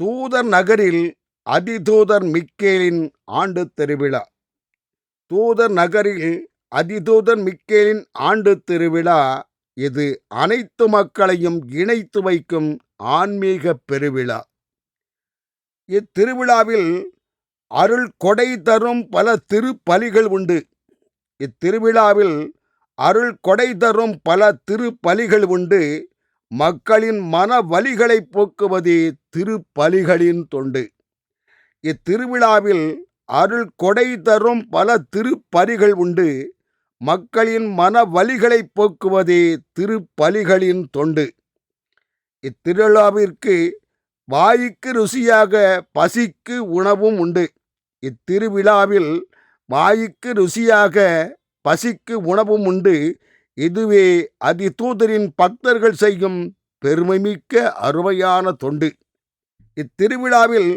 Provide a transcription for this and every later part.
தூதர் நகரில் அதிதூதர் மிக்கேலின் ஆண்டு திருவிழா. தூதர் நகரில் அதிதூதர் மிக்கேலின் ஆண்டு திருவிழா இது அனைத்து மக்களையும் இணைத்து வைக்கும் ஆன்மீக பெருவிழா. இத்திருவிழாவில் அருள் கொடை தரும் பல திருப்பலிகள் உண்டு. இத்திருவிழாவில் அருள் கொடை தரும் பல திருப்பலிகள் உண்டு. மக்களின் மன வலிகளை போக்குவதே திருப்பலிகளின் தொண்டு. இத்திருவிழாவில் அருள் கொடை தரும் பல திருப்பலிகள் உண்டு. மக்களின் மன வலிகளை போக்குவதே திருப்பலிகளின் தொண்டு. இத்திருவிழாவிற்கு வாய்க்கு ருசியாக பசிக்கு உணவும் உண்டு. இத்திருவிழாவில் வாய்க்கு ருசியாக பசிக்கு உணவும் உண்டு. இதுவே அதிதூதரின் பக்தர்கள் செய்யும் பெருமைமிக்க அருமையான தொண்டு. இத்திருவிழாவில்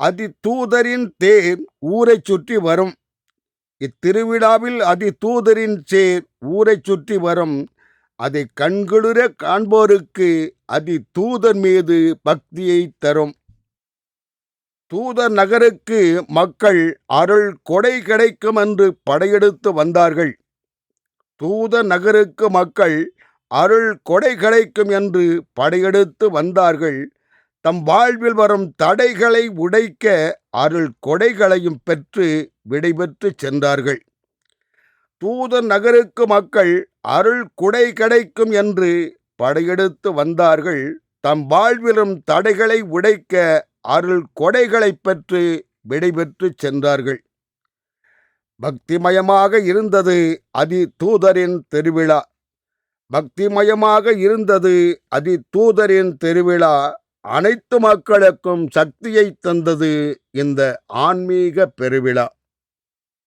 அதிதூதரின் தேர் ஊரைச் சுற்றி வரும். இத்திருவிழாவில் அதிதூதரின் சேர் ஊரைச் சுற்றி வரும். அதை கண்குளிர காண்போருக்கு அதிதூதர் மீது பக்தியை தரும். தூதர் நகருக்கு மக்கள் அருள் கொடை கிடைக்கும் என்று படையெடுத்து வந்தார்கள். தூத நகருக்கு மக்கள் அருள் கொடை கிடைக்கும் என்று படையெடுத்து வந்தார்கள். தம் வாழ்வில் வரும் தடைகளை உடைக்க அருள் கொடைகளையும் பெற்று விடைபெற்று சென்றார்கள். தூத நகருக்கு மக்கள் அருள் கொடை கிடைக்கும் என்று படையெடுத்து வந்தார்கள். தம் வாழ்விலும் தடைகளை உடைக்க அருள் கொடைகளை பெற்று விடைபெற்று சென்றார்கள். பக்திமயமாக இருந்தது அதி தூதரின் திருவிழா. பக்திமயமாக இருந்தது அதி தூதரின் திருவிழா அனைத்து மக்களுக்கும் சக்தியை தந்தது இந்த ஆன்மீக பெருவிழா.